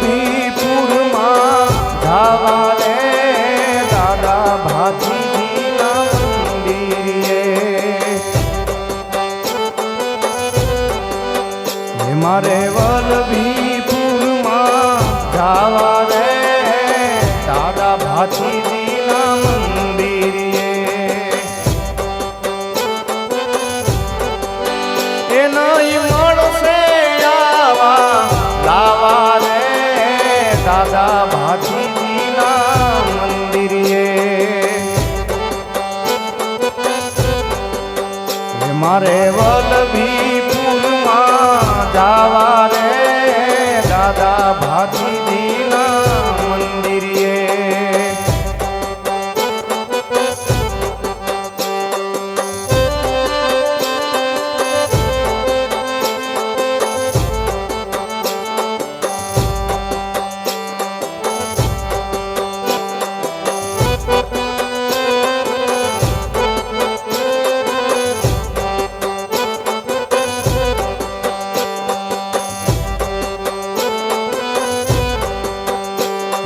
મોદીપુરમાં ધાવાને દાદા ભાતીજીના મંદિરે મારે વલભીપુરમાં ધાવાને દાદા ભાતીજી દાદા ભાતીજીના મંદિરે મારે વલભીપુરમાં જાવા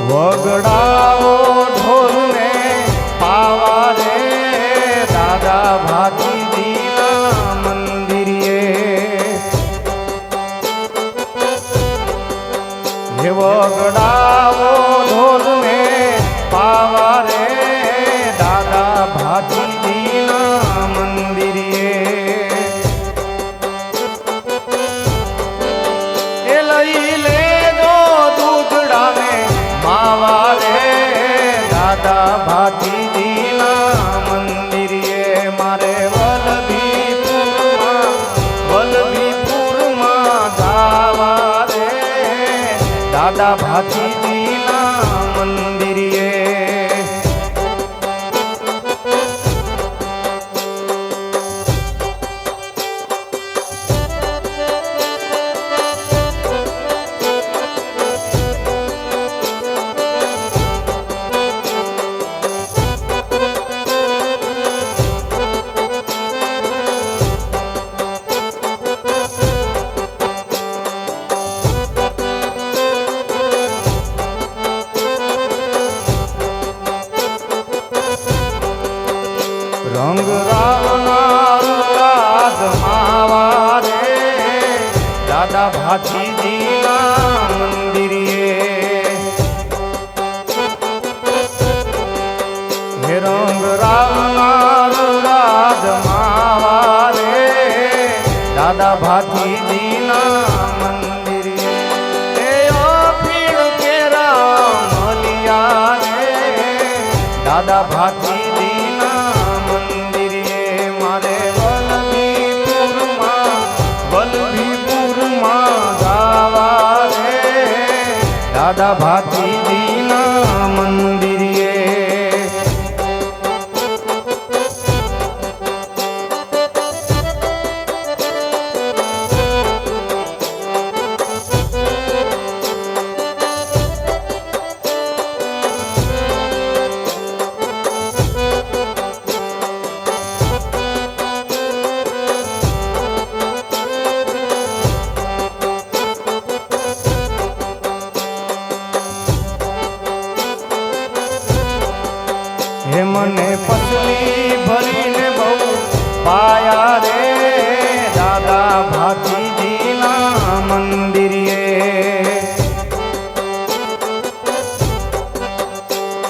વગડાવો ઢોલને પાવા રે દાદા ભાતીજીના મંદિરે. વગડાવો દાદા ભાતીજીના ભાતીજીના મંદિરે હે રંગ રાવના રાજ માવા રે દાદા ભાતીજીના દાદા ભાતીજીના દાદા ભાતીજીના મંદિરે હે મને પસલી ભરીને બહુ પાયા રે. દાદા ભાતીજીના મંદિરે.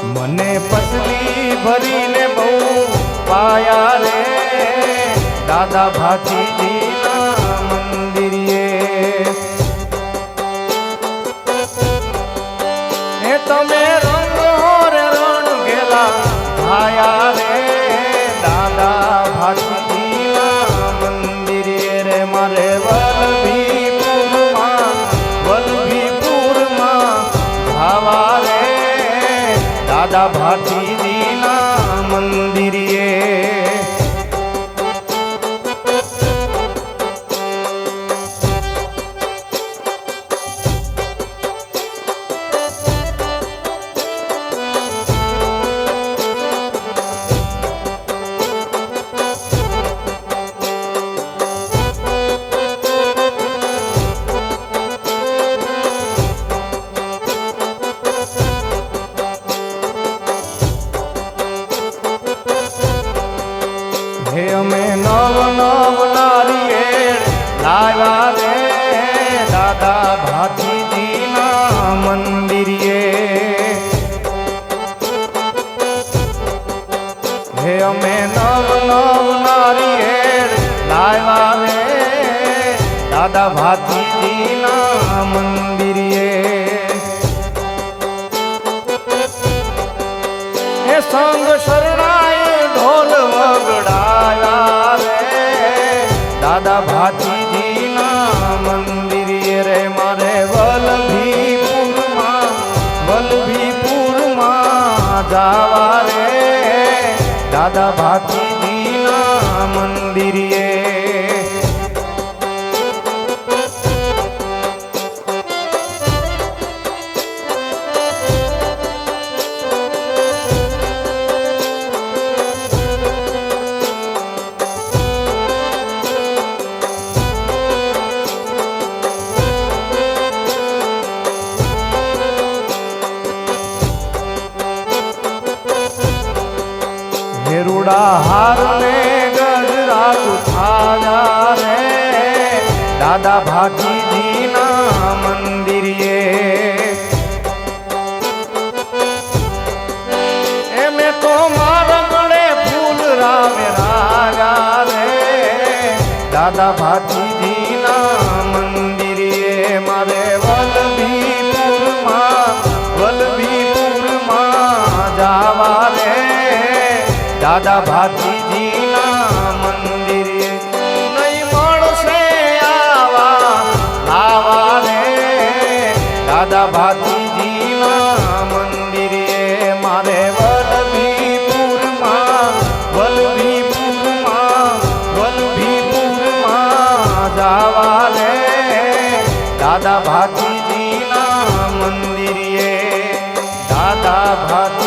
મને પસલી ભરીને બહુ પાયા રે. દાદા ભાતીજીના મંદિરે. એ તમે દાદા ભાતીજીના હાથીજીના મંદિરે હે અમે નવ નવ નારિયેળ લાવ્યા રે દાદા ભાતીજીના મંદિરે હે સંગ શરણાએ ઢોલ વગડાયા રે દાદા ભાતી દાદા ભાતીજીના હેરુડા હાર ને ગજરા ઉઠાયા રે. દાદા ભાતીજીના દાદા ભાતીજીના મંદિરે મારે વલભીપુરમાં વલભીપુરમાં વલભીપુરમાં જાવા રે દાદા ભાતીજીના મંદિરે દાદા ભાતી